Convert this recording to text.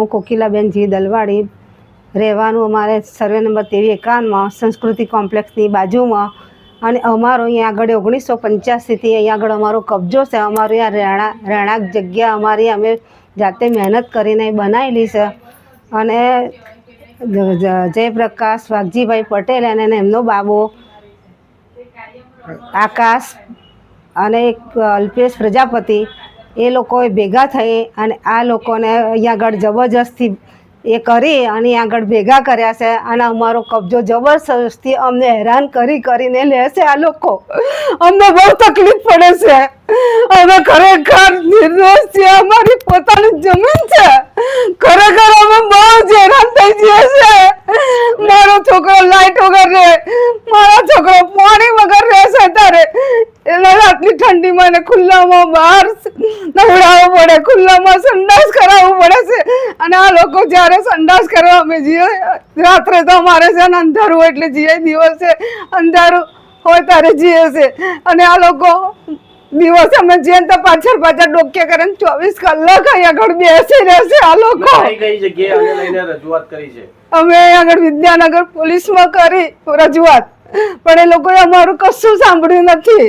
હું કોકિલાબેન જી દલવાડી રહેવાનું અમારે સર્વે નંબર તેવી એકાવનમાં સંસ્કૃતિ કોમ્પ્લેક્સની બાજુમાં. અને અમારો અહીંયા આગળ ઓગણીસો પંચ્યાસીથી અહીંયા આગળ અમારો કબજો છે. અમારું આ રહેણા, રહેણાંક જગ્યા અમારી અમે જાતે મહેનત કરીને બનાવેલી છે. અને જયપ્રકાશ વાઘજીભાઈ પટેલ અને એમનો બાબો, આકાશ અને એક અલ્પેશ પ્રજાપતિ એ લોકોએ ભેગા થઈ અને આ લોકોને અહીંયા આગળ જબરજસ્તી એ કરી અને આગળ ભેગા કર્યા છે અને અમારો કબજો જબરજસ્તી અમને હેરાન કરી કરીને લે છે આ લોકો. અમને બહુ તકલીફ પડે છે. અમે ખરેખર નિર્દોષ છીએ. અમારી પોતાની જમીન છે. ખરેખર અમે બહુ જ હેરાન થઈ જઈએ છે. મારો છોકરો લાઈટ વગર રહે. મારો છોકરો પાણી વગર રહે છે તારે એટલે આટલી ઠંડીમાં ને ખુલ્લામાં બહાર નવડાવવું પડે ખુલ્લામાં સંડાસ કરાવવું પડે છે. અને આ લોકો જ્યારે સંડાસ કરવા અમે જઈએ રાત્રે તો અમારે છે ને અંધારું એટલે જઈએ દિવસે અંધારું હોય ત્યારે જઈએ છે. અને આ લોકો દિવસે અમે જઈએ તો પાછળ પાછળ ડોક્યા કરે ને ચોવીસ કલાક અહીં આગળ બેસી રહેશે આ લોકો. અમે આગળ વિદ્યાનગર પોલીસમાં કરી રજૂઆત. પણ એ લોકોએ અમારું કશું સાંભળ્યું નથી.